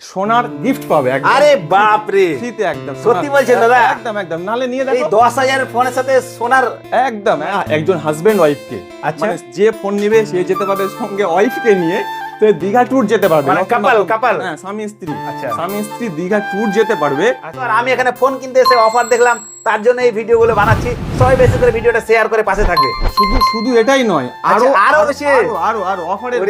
সোনার গিফট পাবে একদম। আরে বাপ রে শীতে একদম সত্যি বলছেন দাদা? একদম একদম। নালে নিয়ে দেখো। এই 10000 ফোনের সাথে সোনার একদম হ্যাঁ, একজন হাজবেন্ড ওয়াইফকে আচ্ছা। মানে যে ফোন নিবে সে যেতে পারবে সঙ্গে ওয়াইফকে নিয়ে। তো দীঘা ট্যুর যেতে পারবে। মানে কাপাল couple, হ্যাঁ স্বামী স্ত্রী। আচ্ছা। স্বামী স্ত্রী দীঘা ট্যুর যেতে পারবে। আর আমি এখানে ফোন কিনতে এসে অফার দেখলাম। তার জন্য এই ভিডিওগুলো বানাচ্ছি। সবাই বেশি করে ভিডিওটা শেয়ার করে পাশে থাকবে। শুধু শুধু এটাই নয় আরও আচ্ছা, আরও বেশি? আরও আরও আরও অফারের।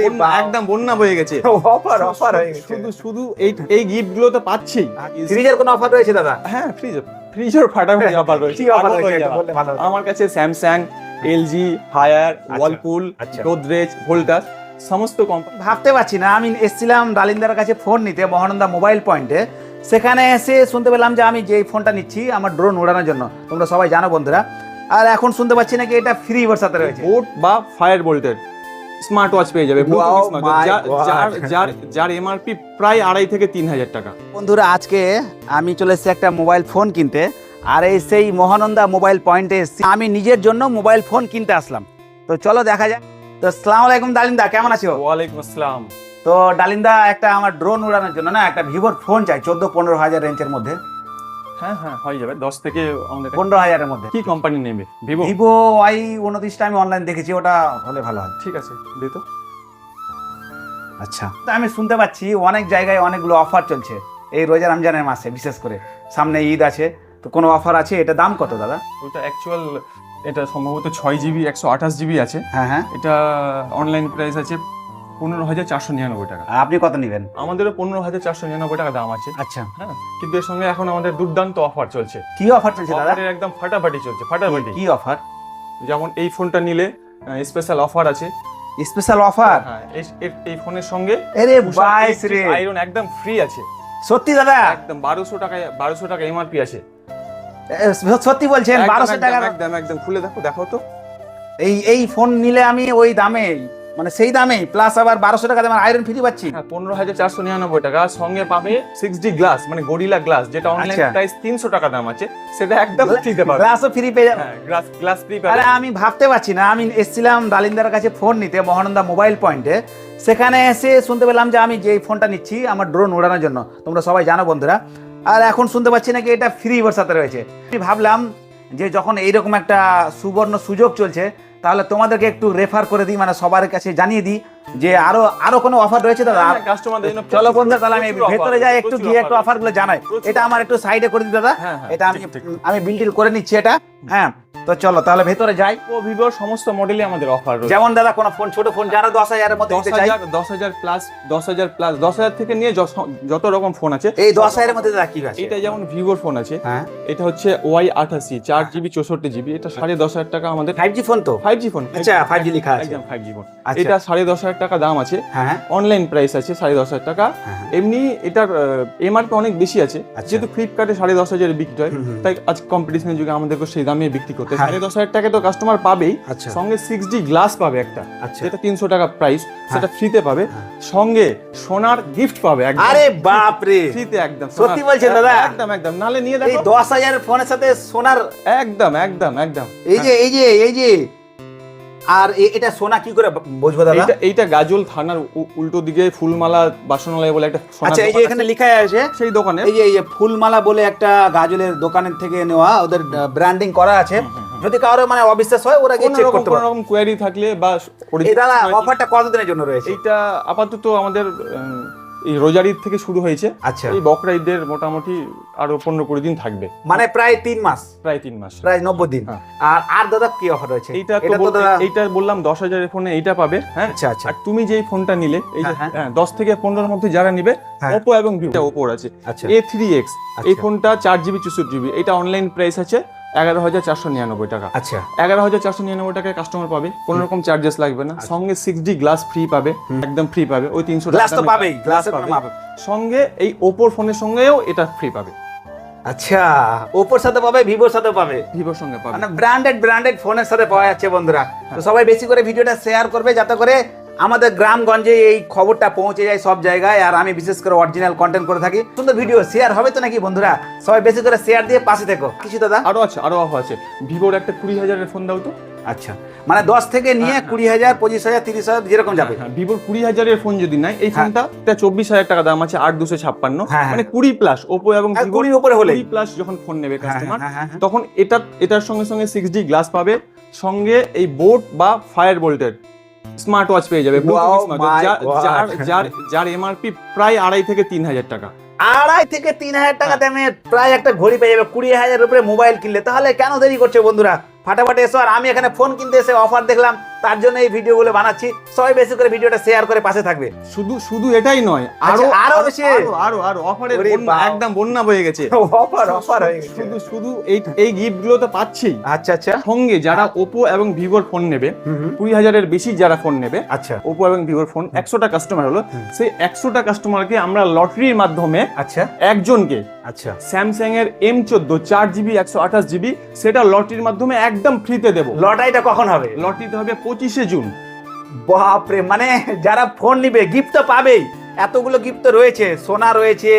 একদম বন্যা বয়ে গেছে। অফার অফার হয়ে গেছে। শুধু শুধু এই এই গিফটগুলো তো পাচ্ছি ফ্রিজের কোনো অফার রয়েছে দাদা? হ্যাঁ ফ্রিজ ফ্রিজের ফাটাফাটি অফার রয়েছে। রয়েছে হয়ে। বললে ভালো আমার কাছে স্যামসাং এলজি হায়ার ওয়ালপুল আচ্ছা। গোদরেজ ভোল্টাস সমস্ত কোম্পানি ভাবতে পারছি না। আমি এসেছিলাম ডালিন্দার কাছে ফোন নিতে মহানন্দা মোবাইল পয়েন্টে সেখানে এসে শুনতে পেলাম যে আমি যে ফোনটা নিচ্ছি আমার ড্রোন উড়ানোর জন্য। তোমরা সবাই জানো বন্ধুরা। আর এখন শুনতে পাচ্ছি নাকি এটা ফ্রি সাথে রয়েছে। বোট বা ফায়ার বোল্টের স্মার্ট ওয়াচ পেয়ে যাবে. যার যার এমআরপি প্রায় আড়াই থেকে তিন হাজার টাকা। বন্ধুরা আজকে আমি চলে এসেছি একটা মোবাইল ফোন কিনতে। আর এই সেই মহানন্দা মোবাইল পয়েন্টে এসেছি। আমি নিজের জন্য মোবাইল ফোন কিনতে আসলাম। তো চলো দেখা যাক। তো সালাম আলাইকুম ডালিন্দা কেমন আছো? ওয়ালাইকুম আসসালাম। তো ডালিন্দা একটা আমার ড্রোন উড়ানোর জন্য না একটা ভিভোর ফোন চাই চোদ্দ পনেরো হাজার রেঞ্জের মধ্যে। হ্যাঁ হ্যাঁ হয়ে যাবে দশ থেকে আমাদের পনেরো হাজারের মধ্যে। কি কোম্পানি নেবে? ভিভো? ভিভো ওয়াই উনত্রিশটা আমি অনলাইন দেখেছি ওটা হলে ভালো হয়। ঠিক আছে আচ্ছা। তো আমি শুনতে পাচ্ছি অনেক জায়গায় অনেকগুলো অফার চলছে এই রোজা রমজানের মাসে বিশেষ করে। সামনে ঈদ আছে তো কোনো অফার আছে? এটা দাম কত দাদা? ওটা অ্যাকচুয়াল এটা সম্ভবত ছয় জিবি একশো আঠাশ জিবি আছে। হ্যাঁ হ্যাঁ। এটা অনলাইন প্রাইস আছে পনেরো হাজার চারশো নিরানব্বই টাকা। আর আপনি কত নেবেন? আমাদেরও পনেরো হাজার চারশো নিরানব্বই টাকা দাম আছে। আচ্ছা। হ্যাঁ কিন্তু এর সঙ্গে এখন আমাদের দুর্দান্ত অফার চলছে। কি অফার চলছে দাদা? একদম ফাটাফাটি চলছে ফাটাফাটি। কি অফার? যেমন এই ফোনটা নিলে স্পেশাল অফার আছে। স্পেশাল অফার হ্যাঁ এই- এই- ফোনের সঙ্গে আরে বাইশ রে। আয়রন একদম ফ্রি আছে। সত্যি দাদা? একদম বারোশো টাকায় বারোশো টাকা এমআরপি আছে। সত্যি বলছেন বারোশো টাকা একদম একদম। খুলে দেখো দেখো তো। এই এই ফোন নিলে আমি ওই দামে মানে সেই দামেই প্লাস আবার বারোশো টাকা দামের আয়রন ফ্রি পাচ্ছি। হ্যাঁ পনেরো হাজার চারশো নিরানব্বই টাকা সঙ্গে পাবে সিক্স ডি গ্লাস মানে গরিলা গ্লাস যেটা অনলাইন আচ্ছা। প্রাইস তিনশো টাকা দাম আছে সেটা একদম ফ্রিতে পাবে। গ্লাসও ফ্রি পেয়ে যাবে। হ্যাঁ গ্লাস গ্লাস ফ্রি পাবে। আমি ভাবতে পারছি না আমি এসেছিলাম ডালিন্দার কাছে ফোন নিতে মহানন্দা মোবাইল পয়েন্টে সেখানে এসে শুনতে পেলাম যে আমি যে ফোনটা নিচ্ছি আমার ড্রোন উড়ানোর জন্য। তোমরা সবাই জানো বন্ধুরা। আর এখন শুনতে পাচ্ছি নাকি এটা ফ্রি সাথে রয়েছে। আমি ভাবলাম যে যখন এইরকম একটা সুবর্ণ সুযোগ চলছে তাহলে তোমাদেরকে একটু রেফার করে দিই মানে সবার কাছে জানিয়ে দিই। যে আরও আরও কোনো অফার রয়েছে দাদা কাস্টমারদের জন্য চলো বন্ধুরা তাহলে আমি ভেতরে যাই একটু গিয়ে একটু। অফারগুলো জানাই। এটা আমার একটু সাইডে করে দিই দাদা। হ্যাঁ, হ্যাঁ, এটা আমি। আমি বিল্ডিল করে নিচ্ছি এটা। হ্যাঁ তো চলো তাহলে ভেতরে যাই। ও ভিভোর সমস্ত মডেলই আমাদের অফার রয়েছে। যেমন দাদা কোন ফোন ছোট ফোন যারা দশ হাজারের মধ্যে নিতে চাই। হাজার দশ হাজার প্লাস দশ হাজার প্লাস দশ হাজার থেকে নিয়ে যত রকম ফোন আছে এই দশ হাজারের মধ্যে দাদা কি আছে? এটা যেমন ভিভোর ফোন আছে হ্যাঁ। এটা হচ্ছে ওয়াই আঠাশি চার জিবি চৌষট্টি জিবি এটা সাড়ে দশ হাজার টাকা আমাদের ফাইভ জি ফোন তো? ফাইভ জি ফোন আচ্ছা, 5G লেখা আছে। একদম ফাইভ জি ফোন আচ্ছা। এটা সাড়ে দশ হাজার টাকা দাম আছে। হ্যাঁ অনলাইন প্রাইস আছে সাড়ে দশ হাজার টাকা। হ্যাঁ। এমনি এটার এমআরপি অনেক বেশি আছে। আচ্ছা। যেহেতু ফ্লিপকার্টে সাড়ে দশ হাজারে বিক্রি হয়। তাই আজ কম্পিটিশনের যুগে আমাদেরকে সেই দামে বিক্রি করতে হ্যাঁ। সাড়ে দশ হাজার টাকা তো কাস্টমার পাবেই। আচ্ছা। সঙ্গে সিক্স ডি গ্লাস পাবে একটা। আচ্ছা। যেটা তিনশো টাকা প্রাইস সেটা ফ্রিতে পাবে। সঙ্গে সোনার গিফট পাবে একদম। আরে বাপ রে ফ্রিতে একদম। সত্যি বলছেন দাদা? একদম একদম। নালে নিয়ে এই দেখো। দশ হাজার ফোনের সাথে সোনার একদম একদম একদম। এই যে এই যে এই যে। আর এটা সোনা কি করে বুঝব দাদা? এইটা গাজল থানার উল্টো দিকে ফুলমালা বাসনালয় বলে একটা আচ্ছা এই যে এখানে। লেখা আছে সেই দোকানে এই যে এই যে ফুলমালা বলে একটা গাজলের দোকানের থেকে নেওয়া ওদের ব্র্যান্ডিং করা আছে। যদি কারও মানে অবিশ্বাস হয় ওরা গিয়ে কোনো চেক রকম করতে কোনো পারে রকম কোয়ারি থাকলে বা এই দাদা অফারটা কতদিনের জন্য রয়েছে? এইটা আপাতত আমাদের এই রোজার ঈদ থেকে শুরু হয়েছে। আচ্ছা। এই বকরা ঈদের মোটামুটি আরও পনেরো কুড়ি দিন থাকবে। মানে প্রায় তিন মাস। প্রায় তিন মাস। প্রায় নব্বই দিন। হ্যাঁ। আর আর দাদা কি অফার রয়েছে? এইটা তো এটা তো এইটা বললাম দশ হাজারের ফোনে এইটা পাবে হ্যাঁ? আচ্ছা আচ্ছা। আর তুমি যেই ফোনটা নিলে এই হ্যাঁ, হ্যাঁ। দশ থেকে পনেরোর মধ্যে যারা নিবে। ওপো এবং ভিভো ওপোর আছে। আচ্ছা এ থ্রি এক্স এই আচ্ছা। ফোনটা চার জিবি চৌষট্টি জিবি এটা অনলাইন প্রাইস আছে। এগারো হাজার চারশো নিরানব্বই টাকা। আচ্ছা। এগারো হাজার চারশো নিরানব্বই টাকায় কাস্টমার পাবে কোনো রকম চার্জেস লাগবে না। সঙ্গে সিক্স ডি গ্লাস ফ্রি পাবে একদম ফ্রি পাবে ওই তিনশো গ্লাস তো পাবেই গ্লাসের পাবে। পাবে। সঙ্গে এই ওপোর ফোনের সঙ্গেও এটা ফ্রি পাবে। আচ্ছা ওপোর সাথে পাবে ভিভোর সাথে পাবে। ভিভোর সঙ্গে পাবে। মানে ব্র্যান্ডেড ব্র্যান্ডেড ফোনের সাথে পাওয়া যাচ্ছে বন্ধুরা। তো সবাই বেশি করে ভিডিওটা শেয়ার করবে যাতে করে আমাদের গ্রামগঞ্জে এই খবরটা পৌঁছে যায় সব জায়গায় আর আমি বিশেষ করে অরিজিনাল কন্টেন্ট করে থাকি। সুন্দর ভিডিও শেয়ার হবে তো নাকি বন্ধুরা? সবাই বেশি করে শেয়ার দিয়ে পাশে থেকো। কিছু দাদা? আরও আছে আরও আছে। ভিভোর একটা কুড়ি হাজারের ফোন দাও তো। আচ্ছা। মানে দশ থেকে নিয়ে কুড়ি হাজার পঁচিশ হাজার তিরিশ হাজার যেরকম যাবে। হ্যাঁ ভিভোর কুড়ি হাজারের ফোন যদি নাই এই হ্যাঁ। ফোনটা চব্বিশ হাজার টাকা দাম আছে আট দুশো ছাপ্পান্ন। হ্যাঁ, হ্যাঁ। মানে কুড়ি প্লাস ওপো এবং কুড়ির উপরে হলে কুড়ি প্লাস যখন ফোন নেবে কাস্টমার হ্যাঁ, হ্যাঁ, হ্যাঁ। তখন এটা এটার সঙ্গে সঙ্গে সিক্স ডি গ্লাস পাবে। সঙ্গে এই বোট বা ফায়ার বোল্টের স্মার্ট ওয়াচ পেয়ে যাবে যার যার এমআরপি প্রায় আড়াই থেকে তিন হাজার টাকা। আড়াই থেকে তিন হাজার টাকা দামে প্রায় একটা ঘড়ি পেয়ে যাবে কুড়ি হাজার উপরে মোবাইল কিনলে। তাহলে কেন দেরি করছে বন্ধুরা? ফাটাফাটি এসো আর আমি এখানে ফোন কিনতে এসে অফার দেখলাম। তার জন্য এই ভিডিওগুলো বানাচ্ছি। সবাই বেশি করে ভিডিওটা শেয়ার করে পাশে থাকবে। শুধু শুধু এটাই নয় আরও আচ্ছা, আরও বেশি? আরও আরও আরও বন্যা, বাপ। একদম বন্যা বয়ে গেছে। অফার অফার হয়ে গেছে। শুধু শুধু এই এই গিফটগুলো তো পাচ্ছি আচ্ছা আচ্ছা। সঙ্গে যারা ওপো এবং ভিভোর ফোন নেবে। কুড়ি হাজারের বেশি যারা ফোন নেবে আচ্ছা। ওপো এবং ভিভোর ফোন একশোটা কাস্টমার হলো। সেই একশোটা কাস্টমারকে আমরা লটারির মাধ্যমে আচ্ছা। একজনকে আচ্ছা। স্যামসাং এর এম চোদ্দ চার জিবি একশো আঠাশ জিবি সেটা লটারির মাধ্যমে একদম ফ্রিতে দেবো। লটারিটা কখন হবে? লটারিতে হবে পঁচিশে জুন। বাপরে মানে যারা ফোন নিবে গিফট তো পাবেই। এতগুলো গিফট তো রয়েছে সোনা রয়েছে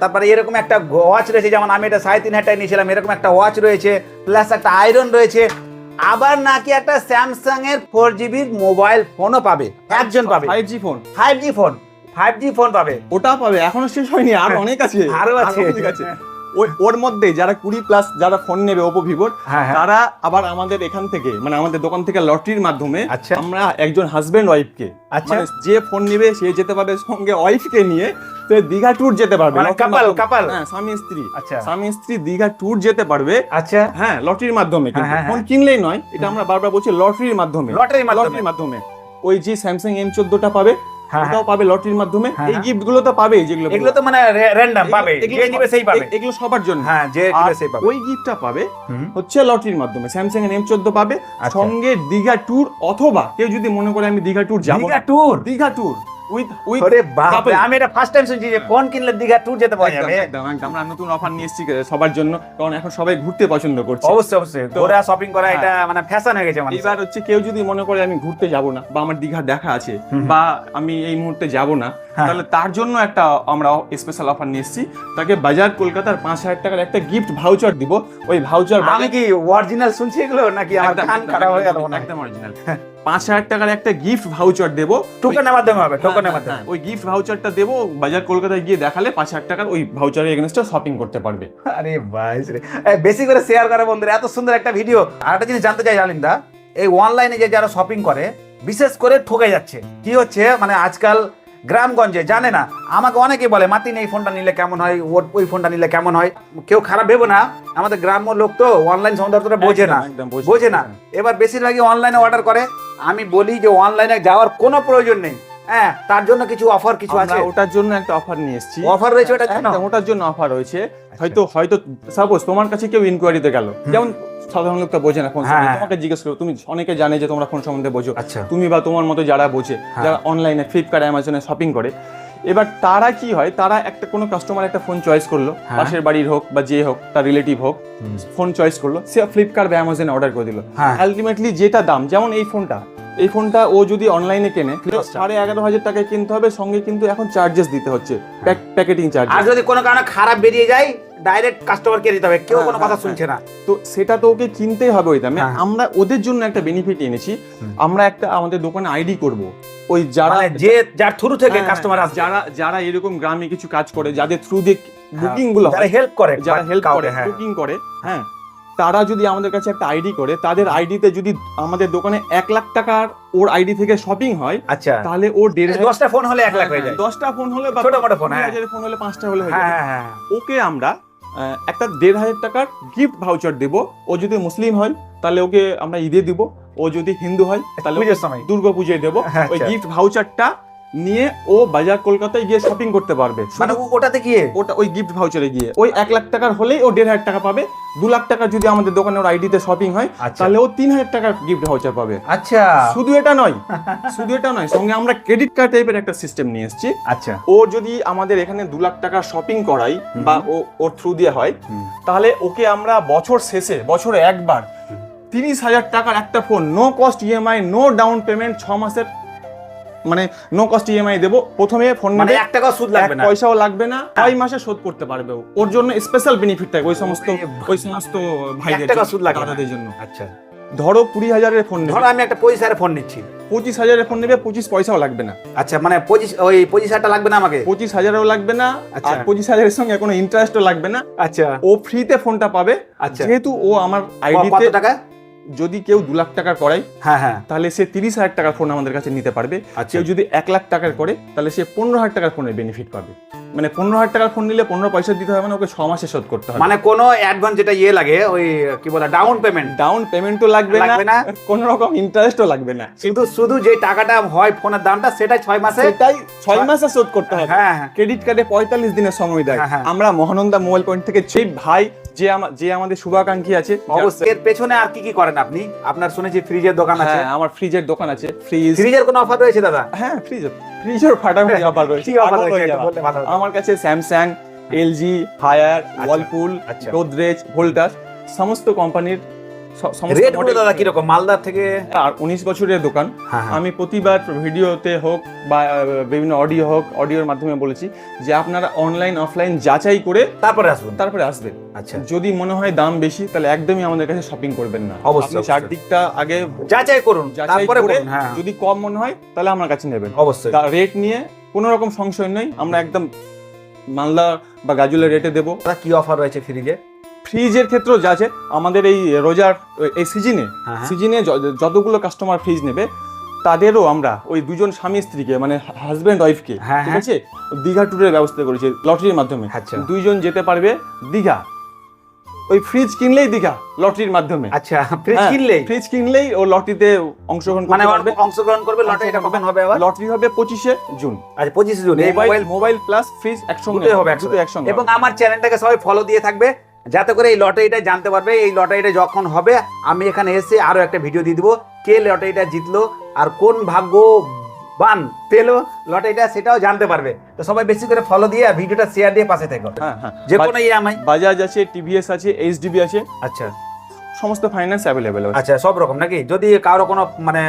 তারপরে এরকম একটা ওয়াচ রয়েছে যেমন আমি এটা সাড়ে তিন হাজার নিয়েছিলাম এরকম একটা ওয়াচ রয়েছে প্লাস একটা আয়রন রয়েছে। আবার নাকি একটা স্যামসাং এর ফোর জিবির মোবাইল ফোনও পাবে। একজন পাবে। Five G phone five G phone five G phone পাবে। ওটা পাবে এখনও শেষ হয়নি আর অনেক আছে। আরও আছে। ওর মধ্যে যারা কুড়ি প্লাস যারা ফোন নেবে ওপো ভিভোর হ্যাঁ, হ্যাঁ। তারা আবার আমাদের এখান থেকে মানে আমাদের দোকান থেকে লটারির মাধ্যমে আচ্ছা। আমরা একজন হাজবেন্ড ওয়াইফকে আচ্ছা। মানে যে ফোন নেবে সে যেতে পারবে সঙ্গে ওয়াইফকে নিয়ে সে দীঘা ট্যুর যেতে পারবে মানে। হ্যাঁ স্বামী স্ত্রী আচ্ছা। স্বামী স্ত্রী দীঘা ট্যুর যেতে পারবে আচ্ছা হ্যাঁ লটারির মাধ্যমে ফোন কিনলেই নয় এটা আমরা বারবার বলছি লটারির মাধ্যমে লটারির মাধ্যমে। ওই যে স্যামসাং এম চোদ্দটা পাবে ওটাও পাবে লটারির মাধ্যমে। হ্যাঁ, এই হ্যাঁ। গিফটগুলো তো পাবেই যেগুলো এগুলো তো মানে র্যান্ডম পাবে যে নিবে সেই পাবে। এগুলো সবার জন্য। হ্যাঁ যে নিবে সেই পাবে। ওই গিফটটা পাবে হচ্ছে লটারির মাধ্যমে। স্যামসাং এর এম চোদ্দ পাবে। আচ্ছা। সঙ্গে দিঘা ট্যুর অথবা কেউ যদি মনে করে আমি Digha tour Digha tour Digha tour with with with বাপ আমি এটা ফার্স্ট টাইম শুনছি যে ফোন কিনলে দিঘা ট্যুর যেতে পাওয়া যাবে একদম একদম আমরা নতুন অফার নিয়ে এসেছি সবার জন্য কারণ এখন সবাই ঘুরতে পছন্দ করছে। অবশ্যই অবশ্যই। ঘোরা শপিং করা হ্যাঁ। এটা মানে ফ্যাশন হয়ে গেছে মানে এবার হচ্ছে কেউ যদি মনে করে আমি ঘুরতে যাব না বা আমার দীঘা দেখা আছে বা আমি এই মুহূর্তে যাব না হ্যাঁ। তাহলে তার জন্য একটা আমরা স্পেশাল অফার নিয়ে এসেছি। তাকে বাজার কলকাতার পাঁচ হাজার টাকার একটা গিফট ভাউচার দিব। ওই ভাউচার আমি কি অরিজিনাল শুনছি এগুলো নাকি আমার কান খারাপ হয়ে গেল একদম অরিজিনাল পাঁচ হাজার টাকার একটা গিফট ভাউচার দেবো। টোকেনের মাধ্যমে হবে টোকেনের হ্যাঁ, মাধ্যমে। হ্যাঁ, ওই গিফট ভাউচারটা দেবো। বাজার কলকাতায় গিয়ে দেখালে পাঁচ হাজার টাকার ওই ভাউচারের এগেনস্টে শপিং করতে পারবে। আরে ভাই রে বেশি করে শেয়ার করে বন্ধুরা এত সুন্দর একটা ভিডিও আর একটা জিনিস জানতে চাই জালিন্দা এই অনলাইনে যে যারা শপিং করে বিশেষ করে ঠকে যাচ্ছে। কি হচ্ছে? মানে আজকাল গ্রামগঞ্জে জানে না? আমাকে অনেকে বলে মাতিন এই ফোনটা নিলে কেমন হয়? ওর- ওই ফোনটা নিলে কেমন হয়? কেউ খারাপ ভেবো না। আমাদের গ্রাম্য লোক তো অনলাইন সম্বন্ধে বোঝে না। বোঝে। বোঝে না। এবার বেশিরভাগই অনলাইনে অর্ডার করে। আমি বলি যে অনলাইনে যাওয়ার কোনো প্রয়োজন নেই। হ্যাঁ তার জন্য কিছু অফার কিছু আছে? ওটার জন্য একটা অফার নিয়ে এসেছি। অফার রয়েছে ওটার জন্য ওটার জন্য অফার রয়েছে। হয়তো হয়তো সাপোজ তোমার কাছে কেউ ইনকোয়ারিতে গেল। যেমন সাধারণ লোকটা বোঝে না ফোন হ্যাঁ, হ্যাঁ। তোমাকে জিজ্ঞেস করো তুমি অনেকে জানে যে তোমরা ফোন সম্বন্ধে বোঝো আচ্ছা তুমি বা তোমার মতো যারা বোঝে হ্যাঁ। যারা অনলাইনে ফ্লিপকার্ট অ্যামাজনে শপিং করে এবার তারা কি হয় তারা একটা কোনো কাস্টমার একটা ফোন চয়েস করল। পাশের বাড়ির হোক বা যে হোক তার রিলেটিভ হোক ফোন চয়েস করল সে ফ্লিপকার্ট বা অ্যামাজনে অর্ডার করে দিল। আলটিমেটলি যেটা দাম যেমন এই ফোনটা এই ফোনটা ও যদি অনলাইনে কেনে সাড়ে এগারো হাজার টাকায় কিনতে হবে সঙ্গে কিন্তু এখন চার্জেস দিতে হচ্ছে প্যাকেটিং চার্জ আর যদি কোনো কারণে খারাপ বেরিয়ে যায় ডাইরেক্ট কাস্টমারকে দিতে হবে। কেউ হ্যাঁ, কোনো কথা হ্যাঁ, শুনছে না। তো সেটা তো ওকে কিনতেই হবে ওই দামে হ্যাঁ। আমরা ওদের জন্য একটা বেনিফিট এনেছি। আমরা একটা আমাদের দোকানে আইডি করব। ওই যারা মানে যে যার থ্রু থেকে হ্যাঁ, কাস্টমার আসে যারা যারা এরকম গ্রামে কিছু কাজ করে যাদের থ্রু দিয়ে বুকিংগুলো যারা হেল্প করে যারা হেল্প করে হ্যাঁ। বুকিং করে হ্যাঁ তারা যদি আমাদের কাছে একটা আইডি করে তাদের আইডিতে যদি আমাদের দোকানে এক লাখ টাকার ওর আইডি থেকে শপিং হয় আচ্ছা। তাহলে ও দেড় হাজার দশটা ফোন হলে এক লাখ হয়ে যায়। হ্যাঁ, দশটা ফোন হলে বা ছোট মোটো ফোন, হ্যাঁ। হলে পাঁচটা হলে হয়ে হ্যাঁ। হ্যাঁ হ্যাঁ। ওকে আমরা একটা দেড় হাজার টাকার গিফট ভাউচার দেব। ও যদি মুসলিম হয় তাহলে ওকে আমরা ঈদে দিব। ও যদি হিন্দু হয় তাহলে পুজোর সময়। দুর্গা পুজোয় দেবো। হ্যাঁ, ওই আচ্ছা। গিফট ভাউচারটা নিয়ে ও বাজার কলকাতায় গিয়ে শপিং করতে পারবে। মানে ওটাতে গিয়ে? ওটা ওই গিফট ভাউচারে গিয়ে। ওই এক লাখ টাকার হলেই ও দেড় হাজার টাকা পাবে। দু লাখ টাকা যদি আমাদের দোকানে ওর আইডিতে শপিং হয় আচ্ছা। তাহলে ও তিন হাজার টাকার গিফট ভাউচার পাবে। আচ্ছা। শুধু এটা নয় শুধু এটা নয় সঙ্গে আমরা ক্রেডিট কার্ড টাইপের একটা সিস্টেম নিয়ে এসেছি। আচ্ছা। ও যদি আমাদের এখানে দু লাখ টাকা শপিং করাই বা ও ওর থ্রু দিয়ে হয় তাহলে ওকে আমরা বছর শেষে বছরে একবার তিরিশ হাজার টাকার একটা phone no cost EMI no down payment ছ মাসের মানে নো কস্ট ইএমআই দেবো। প্রথমে ফোন মানে এক টাকাও সুদ লাগবে না। পয়সাও লাগবে না ছয় মাসে শোধ করতে পারবে ওর জন্য স্পেশাল বেনিফিট থাকে ওই সমস্ত ওই সমস্ত ভাইদের টাকা সুদ লাগবে। দাদাদের জন্য। আচ্ছা। ধরো কুড়ি হাজারের ফোন ধরো আমি একটা পঁচিশ হাজারের ফোন নিচ্ছি। পঁচিশ হাজারের ফোন নেবে পঁচিশ পয়সাও লাগবে না। আচ্ছা মানে পঁচিশ ওই পঁচিশ হাজারটা লাগবে না আমাকে? পঁচিশ হাজারও লাগবে না আচ্ছা। আর পঁচিশ হাজারের সঙ্গে কোনো ইন্টারেস্টও লাগবে না। আচ্ছা। ও ফ্রিতে ফোনটা পাবে। আচ্ছা। যেহেতু ও আমার কত আইডিতে টাকা? যদি কেউ দু লাখ টাকার করায় হ্যাঁ হ্যাঁ। তাহলে সে তিরিশ হাজার টাকার ফোন আমাদের কাছে নিতে পারবে। আর কেউ যদি এক লাখ টাকার করে তাহলে সে পনেরো হাজার টাকার ফোনের বেনিফিট পাবে। মানে পনেরো হাজার টাকার ফোন নিলে পনেরো পয়সা দিতে হবে না ওকে ছ মাসে শোধ করতে হবে। মানে কোনো অ্যাডভান্স যেটা ইয়ে লাগে ওই কি বলে ডাউন পেমেন্ট ডাউন পেমেন্টও লাগবে না। কোনো রকম ইন্টারেস্টও লাগবে না। শুধু শুধু যে টাকাটা হয় ফোনের দামটা সেটাই ছয় মাসে? সেটাই ছয় মাসে শোধ করতে হবে। হ্যাঁ হ্যাঁ। ক্রেডিট কার্ডে পঁয়তাল্লিশ দিনের সময় দেয়। হ্যাঁ, হ্যাঁ। আমরা মহানন্দা মোবাইল পয়েন্ট থেকে সেই ভাই যে যে আমাদের শুভাকাঙ্ক্ষী আছে অবশ্যই। এর পেছনে আর কি কি করেন আপনি? আপনার শুনেছি ফ্রিজের দোকান আছে। হ্যাঁ আমার ফ্রিজের দোকান আছে। ফ্রিজ ফ্রিজের কোনো অফার রয়েছে দাদা? হ্যাঁ ফ্রিজ ফ্রিজের ফাটাফাটি অফার রয়েছে। আমার কাছে Samsung LG Haier Whirlpool. Godrej Voltas সমস্ত কোম্পানির দাদা কীরকম? মালদার থেকে? আর উনিশ বছরের দোকান। হ্যাঁ, হ্যাঁ। আমি প্রতিবার ভিডিওতে হোক বা বিভিন্ন অডিও হোক অডিওর মাধ্যমে বলেছি যে আপনারা অনলাইন অফলাইন যাচাই করে তারপরে আসবেন। তারপরে আসবেন। আচ্ছা। যদি মনে হয় দাম বেশি তাহলে একদমই আমাদের কাছে শপিং করবেন না। অবশ্যই। চারদিকটা আগে যাচাই করুন তারপরে হ্যাঁ যদি কম মনে হয় তাহলে আমার কাছে নেবেন। অবশ্যই। রেট নিয়ে কোনো রকম সংশয় নেই আমরা একদম মালদা বা গাজুলের রেটে দেবো। কি অফার রয়েছে ফ্রিজে ফ্রিজের ক্ষেত্রেও যা আছে আমাদের এই রোজার এই সিজনে হ্যাঁ, হ্যাঁ। সিজনে যতগুলো কাস্টমার ফ্রিজ নেবে তাদেরও আমরা ওই দুজন স্বামী স্ত্রীকে মানে হাজব্যান্ড ওয়াইফকে ঠিক হ্যাঁ। আছে? দীঘা ট্যুরের ব্যবস্থা করেছি লটারির মাধ্যমে। আচ্ছা। দুইজন যেতে পারবে দীঘা। ওই ফ্রিজ কিনলেই দীঘা লটারির মাধ্যমে। আচ্ছা ফ্রিজ কিনলেই? ফ্রিজ কিনলেই ও লটারিতে অংশগ্রহণ মানে করতে পারবে। অংশগ্রহণ করবে লটারি এটা কখন হবে আবার? লটারি হবে পঁচিশে জুন। আচ্ছা পঁচিশে জুন এই মোবাইল মোবাইল প্লাস ফ্রিজ একসঙ্গে হবে একসঙ্গে। এবং আমার চ্যানেলটাকে সবাই ফলো দিয়ে থাকবে। যাতে করে এই লটারিটা জানতে পারবে এই লটারিটা যখন হবে আমি এখানে এসে আরও একটা ভিডিও দিয়ে দিব। কে লটারিটা জিতলো আর কোন ভাগ্যবান পেল লটারিটা সেটাও জানতে পারবে। তো সবাই বেশি করে ফলো দিয়ে আর ভিডিওটা শেয়ার দিয়ে পাশে থাকো। হ্যাঁ হ্যাঁ। যে কোনো ইএমআই বাজাজ আছে টিভিএস আছে এইচডিবি আছে। আচ্ছা। সমস্ত ফাইন্যান্স অ্যাভেলেবেল আছে। আচ্ছা সব রকম নাকি? যদি কারও কোনো মানে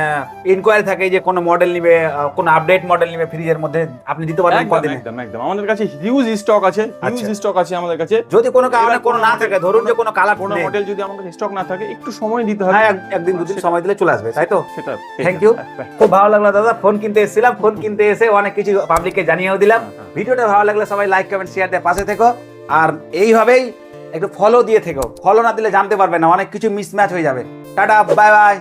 ইনকোয়ারি থাকে যে কোনো মডেল নিবে কোনো আপডেট মডেল নিবে ফ্রিজের মধ্যে আপনি দিতে পারবেন একদম একদম একদম। আমাদের কাছে হিউজ স্টক আছে হিউজ আচ্ছা। স্টক আছে আমাদের কাছে। যদি কোনো কারণে কোনো না থাকে ধরুন যে কোনো কালার কোনো মডেল যদি আমাদের স্টক না থাকে একটু সময় দিতে হবে। হ্যাঁ একদিন দুদিন সময় দিলে চলে আসবে তাই তো? সেটা থ্যাংক ইউ খুব ভালো লাগল দাদা। ফোন কিনতে এসেছিলাম ফোন কিনতে এসে অনেক কিছু পাবলিককে জানিয়েও দিলাম। হ্যাঁ, হ্যাঁ। ভিডিওটা ভালো লাগলে সবাই লাইক কমেন্ট শেয়ার দিয়ে পাশে থেকো। আর এইভাবেই একটু ফলো দিয়ে থেকো। ফলো না দিলে জানতে পারবে না, অনেক কিছু মিসম্যাচ হয়ে যাবে। Tata bye bye